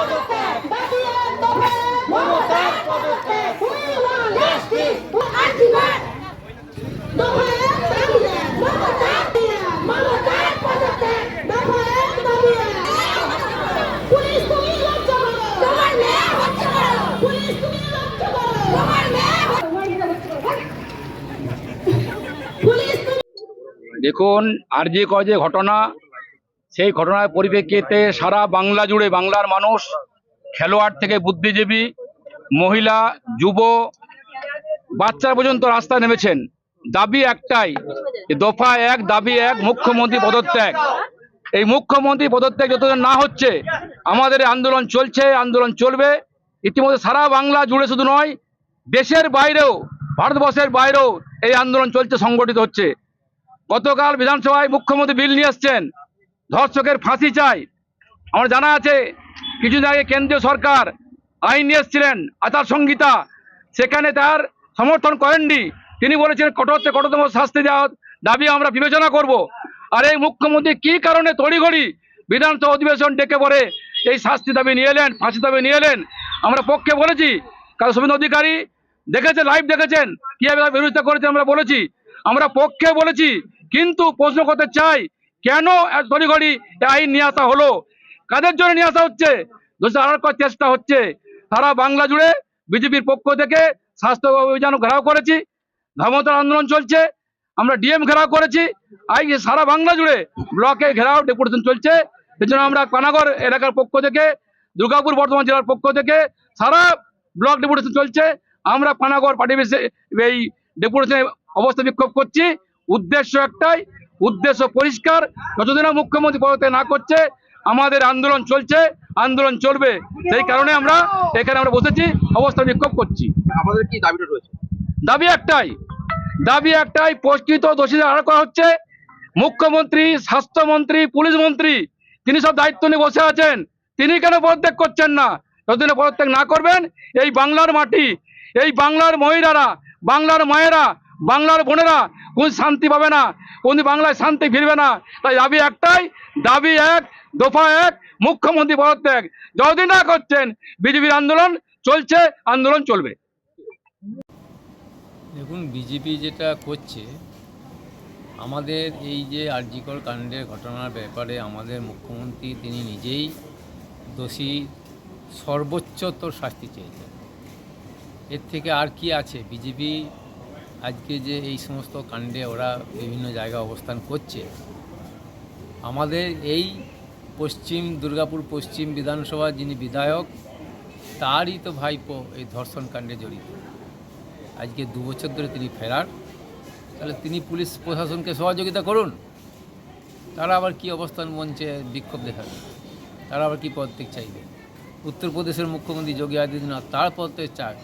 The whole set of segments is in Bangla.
তুমি আর যে ক যে ঘটনা সেই ঘটনার পরিপ্রেক্ষিতে সারা বাংলা জুড়ে বাংলার মানুষ, খেলোয়াড় থেকে বুদ্ধিজীবী, মহিলা, যুব, বাচ্চা পর্যন্ত রাস্তায় নেমেছেন। দাবি একটাই দফা এক, দাবি এক, মুখ্যমন্ত্রী পদত্যাগ। এই মুখ্যমন্ত্রী পদত্যাগ যতদিন না হচ্ছে, আমাদের আন্দোলন চলছে আন্দোলন চলবে। ইতিমধ্যে সারা বাংলা জুড়ে শুধু নয়, দেশের বাইরেও, ভারতবর্ষের বাইরেও এই আন্দোলন চলছে সংগঠিত হচ্ছে। গতকাল বিধানসভায় মুখ্যমন্ত্রী বিল নিয়ে এসছেন। ধর্ষকের ফাঁসি চাই। আমার জানা আছে কিছুদিন আগে কেন্দ্রীয় সরকার আইন নিয়ে এসেছিলেন, আচার সংহিতা। সেখানে তার সমর্থন করেননি। তিনি বলেছিলেন কঠোরতে কঠোরতম শাস্তি দেওয়ার দাবি আমরা বিবেচনা করব। আর এই মুখ্যমন্ত্রী কি কারণে তড়িঘড়ি বিধানসভা অধিবেশন ডেকে পড়ে, এই শাস্তি দাবি নিয়ে এলেন, ফাঁসি দাবি নিয়ে এলেন? আমরা পক্ষে বলেছি, কারণ শুভেন্দু অধিকারী দেখেছেন লাইভ দেখেছেন, কীভাবে বিরোধিতা করেছে আমরা বলেছি। আমরা পক্ষে বলেছি, কিন্তু প্রশ্ন করতে চাই কেন তড়িঘড়ি আইন নিয়ে আসা হলো? কাদের জন্য নিয়ে আসা হচ্ছে? করার চেষ্টা হচ্ছে। সারা বাংলা জুড়ে বিজেপির পক্ষ থেকে স্বাস্থ্য অভিযান ঘেরাও করেছি ধর্মতর আন্দোলন চলছে, আমরা ডিএম ঘেরাও করেছি, আই সারা বাংলা জুড়ে ব্লকে ঘেরাও ডেপুটেশন চলছে। সেজন্য আমরা পানাগড় এলাকার পক্ষ থেকে, দুর্গাপুর বর্ধমান জেলার পক্ষ থেকে সারা ব্লক ডেপুটেশন চলছে। আমরা পানাগড় পার্টি এই ডেপুটেশনে অবস্থা বিক্ষোভ করছি। উদ্দেশ্য একটাই উদ্দেশ্য পরিষ্কার। যতদিন না মুখ্যমন্ত্রী পদত্যাগ না করছে আমাদের আন্দোলন চলছে আন্দোলন চলবে। সেই কারণে আমরা এখানে আমরা বসেছি অবস্থা বিক্ষোভ করছি। আমাদের কি দাবিটা রয়েছে? দাবি একটাই দাবি একটাই প্রকৃত দোষীদের আড়াল করা হচ্ছে। মুখ্যমন্ত্রী স্বাস্থ্যমন্ত্রী পুলিশ মন্ত্রী তিনি সব দায়িত্ব নিয়ে বসে আছেন। তিনি কেন পদত্যাগ করছেন না? যতদিনে পদত্যাগ না করবেন এই বাংলার মাটি এই বাংলার মহিলারা বাংলার মায়েরা বাংলার বোনেরা, কোন শান্তি পাবে না, কোন বাংলায় শান্তি ফিরবে না, তাই দাবি একটাই, দাবি এক, দফা এক, মুখ্যমন্ত্রী পদত্যাগ। যতদিন না করছেন, বিজেপির আন্দোলন চলছে, আন্দোলন চলবে। দেখুন, বিজেপি যেটা করছে, আমাদের এই যে আরজিকর কাণ্ডের ঘটনার ব্যাপারে আমাদের মুখ্যমন্ত্রী তিনি নিজেই দোষী সর্বোচ্চতর শাস্তি চেয়েছেন। এর থেকে আর কি আছে? বিজেপি আজকে যে এই সমস্ত কাণ্ডে ওরা বিভিন্ন জায়গায় অবস্থান করছে, আমাদের এই পশ্চিম, দুর্গাপুর পশ্চিম বিধানসভা যিনি বিধায়ক, তারই তো ভাইপো এই ধর্ষণ কাণ্ডে জড়িত। আজকে দু বছর ধরে তিনি ফেরার। তাহলে তিনি পুলিশ প্রশাসনকে সহযোগিতা করুন। তারা আবার কি অবস্থান মঞ্চে বিক্ষোভ দেখাবে? তারা আবার কি পদত্যাগ চাইবে? উত্তরপ্রদেশের মুখ্যমন্ত্রী যোগী আদিত্যনাথ তার পদত্যাগ চায়।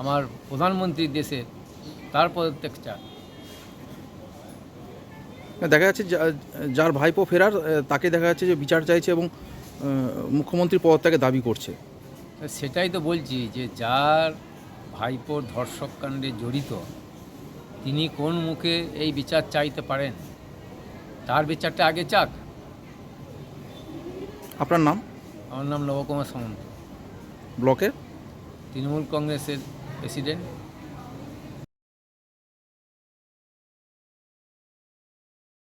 আমার প্রধানমন্ত্রী দেশের তার পদত্যাগ চায় দেখা যাচ্ছে যার ভাইপো ফেরার তাকে দেখা যাচ্ছে যে বিচার চাইছে এবং মুখ্যমন্ত্রী পদত্যাগে দাবি করছে। সেটাই তো বলছি যে যার ভাইপোর ধর্ষক কাণ্ডে জড়িত তিনি কোন মুখে এই বিচার চাইতে পারেন? তার বিচারটা আগে চাক। আপনার নাম? আমার নাম নবকুমার সামন্ত। ব্লকের? তৃণমূল কংগ্রেসের প্রেসিডেন্ট।